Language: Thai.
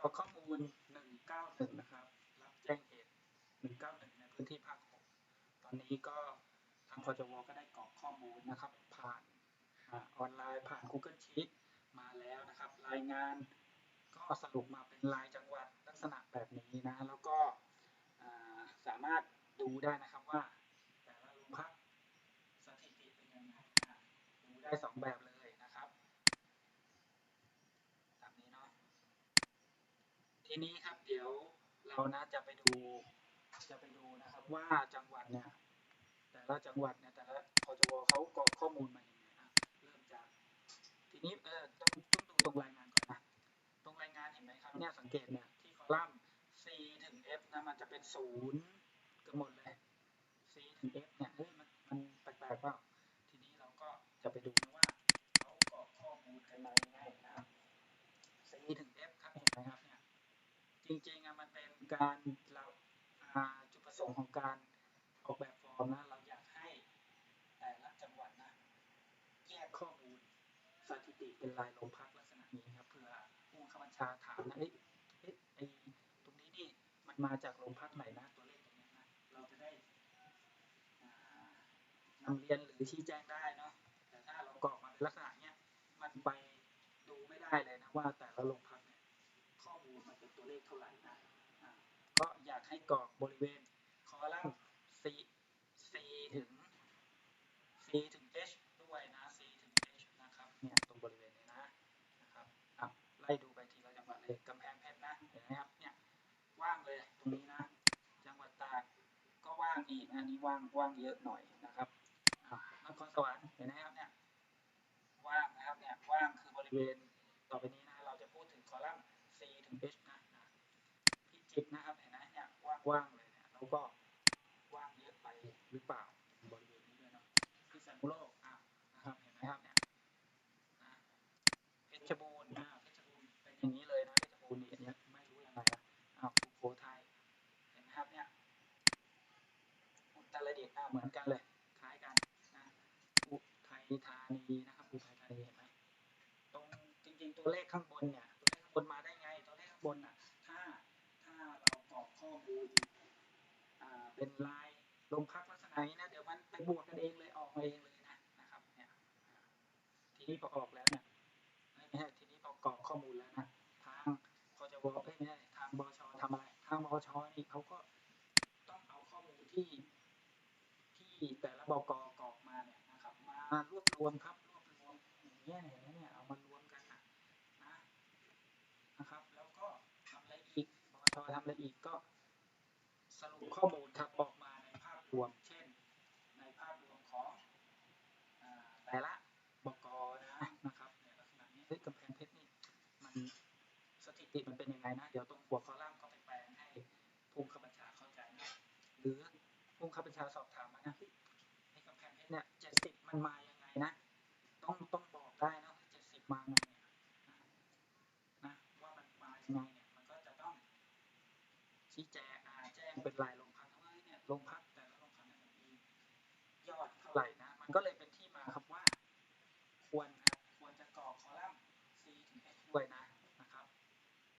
กรอข้อมูล 191 นะครับ รับแจ้งเหตุ 191 ในพื้นที่ภาค 6 ตอนนี้ก็ทางพจวก็ได้กรอกข้อมูลนะครับ ผ่านออนไลน์ผ่าน Google Sheet มาแล้วนะครับ รายงานก็สรุปมาเป็นรายจังหวัดลักษณะแบบนี้นะ แล้วก็สามารถดูได้นะครับว่า แต่ละโรงพักสถิติเป็นยังไงดูได้สองแบบเลยนะครับตามนี้เนาะ ทีนี้ครับเดี๋ยวเรานะจะไปดูจะไปดูนะครับว่าจังหวัดเนี่ยแต่ละจังหวัดเนี่ยแต่ละพจวเขากรอกข้อมูลมาอย่างไงอะเริ่มจากทีนี้เออต้องต้องดูตรงรายงานก่อนนะตรงรายงานเห็นไหมครับเนี่ยสังเกตเนี่ยที่คอลัมน์ C ถึง F นะมันจะเป็นศูนย์กันหมดเลย C ถึง F เนี่ยเฮ้ยมันมันแปลกๆเปล่าทีนี้เราก็จะไปดูนะว่าเขากรอกข้อมูลกันมายังไงนะครับ C ถึง จริงๆอะมันเป็นการเราอ่าจุดประสงค์ของการออกแบบฟอร์มนะเราอยากให้แต่ละจังหวัดนะแยกข้อมูลสถิติเป็นรายโรงพักลักษณะนี้ครับเพื่อผู้บังคับบัญชาถามนะเอ๊ะเอ๊ะไอตรงนี้นี่มันมาจากโรงพักไหนนะตัวเลขตรงนี้นะเราจะได้อ่านำเรียนหรือชี้แจงได้เนาะแต่ถ้าเรากรอกมาเป็นลักษณะเนี้ยมันไปดูไม่ได้เลยนะว่าแต่ละโรงพักเนี่ย ข้อมูลมันเป็นตัวเลขเท่าไหร่นะอ่าก็อยากให้กรอกบริเวณคอลัมน์ C C ถึง C ถึง H ด้วยนะ C ถึง H นะครับเนี่ยตรงบริเวณนี้นะนะครับอะไล่ดูไปทีละจังหวัดเลยกำแพงเพชรนะเห็นไหมครับเนี่ยว่างเลยตรงนี้นะ จังหวัดตากก็ว่างอีกอันนี้ว่างว่างเยอะหน่อยนะครับนครสวรรค์เห็นไหมครับเนี่ยว่างนะครับเนี่ยว่างคือบริเวณต่อไปนี้นะเราจะพูดถึงคอลัมน์ C ถึง H นะพิจิตรนะครับ เห็นไหมเนี่ยว่างเลยเนี่ยเราก็กว่างเยอะไปหรือเปล่าบริเวณนี้ด้วยเนาะพิษณุโลกอะนะครับเห็นไหมครับเนี่ยนะเพชรบูรณ์อ่าเพชรบูรณ์เป็นอย่างนี้เลยนะเพชรบูรณ์นี่อันเนี้ยไม่รู้ยังไงนะอ้าวสุโขทัยเห็นไหมครับเนี่ยอุตรดิตถ์อะเหมือนกันเลยคล้ายกันนะอุทัยธานีนะครับอุทัยธานีเห็นไหมตรงจริงๆตัวเลขข้างบนเนี่ยตัวเลขข้างบนมาได้ไงตัวเลขข้างบนอะถ้าถ้าเรากรอกข้อมูลอ่า เป็นลายลงพักลักษณะนี้นะเดี๋ยวมันไปบวกกันเองเลยออกมาเองเลยนะนะครับเนี่ยทีนี้พอออกแล้วเนี่ยไม่ใช่ทีนี้พอกรอกข้อมูลแล้วนะทางพอจวเอ้ยไม่ใช่ทางบชทำอะไรทางบชนี่เขาก็ต้องเอาข้อมูลที่ที่แต่ละบกกรอกมาเนี่ยนะครับมารวบรวมครับรวบรวมอย่างเงี้ยเห็นไหมเนี่ยเอามารวมกันนะนะครับ แล้วก็ทำอะไรอีกบชทำอะไรอีกก็ สรุปข้อมูลครับออกมาในภาพรวม เช่น ในภาพรวมของอแต่ละบกนะนะครับในลักษณะนี้เฮ้ยกำแพงเพชรนี่มันสถิติมันเป็นยังไงนะ เดี๋ยวตรงหัวคอลัมน์ก็ไปแปลงให้ผู้บังคับบัญชาเข้าใจนะหรือผู้บังคับบัญชาสอบถามมานะเฮ้ยไอ้กำแพงเพชรเนี่ยเจ็ดสิบมันมายังไงนะ ต้องต้องบอกได้นะเจ็ดสิบมาไงเนี่ยนะว่ามันมายังไงเนี่ยมันก็จะต้องชี้แจงอ่าแจ้ง เป็นรายโรงพักว่าเฮ้ยเนี่ยโรงพักแต่ละโรงพักเนี่ยมันมียอดเท่าไหร่นะมันก็เลย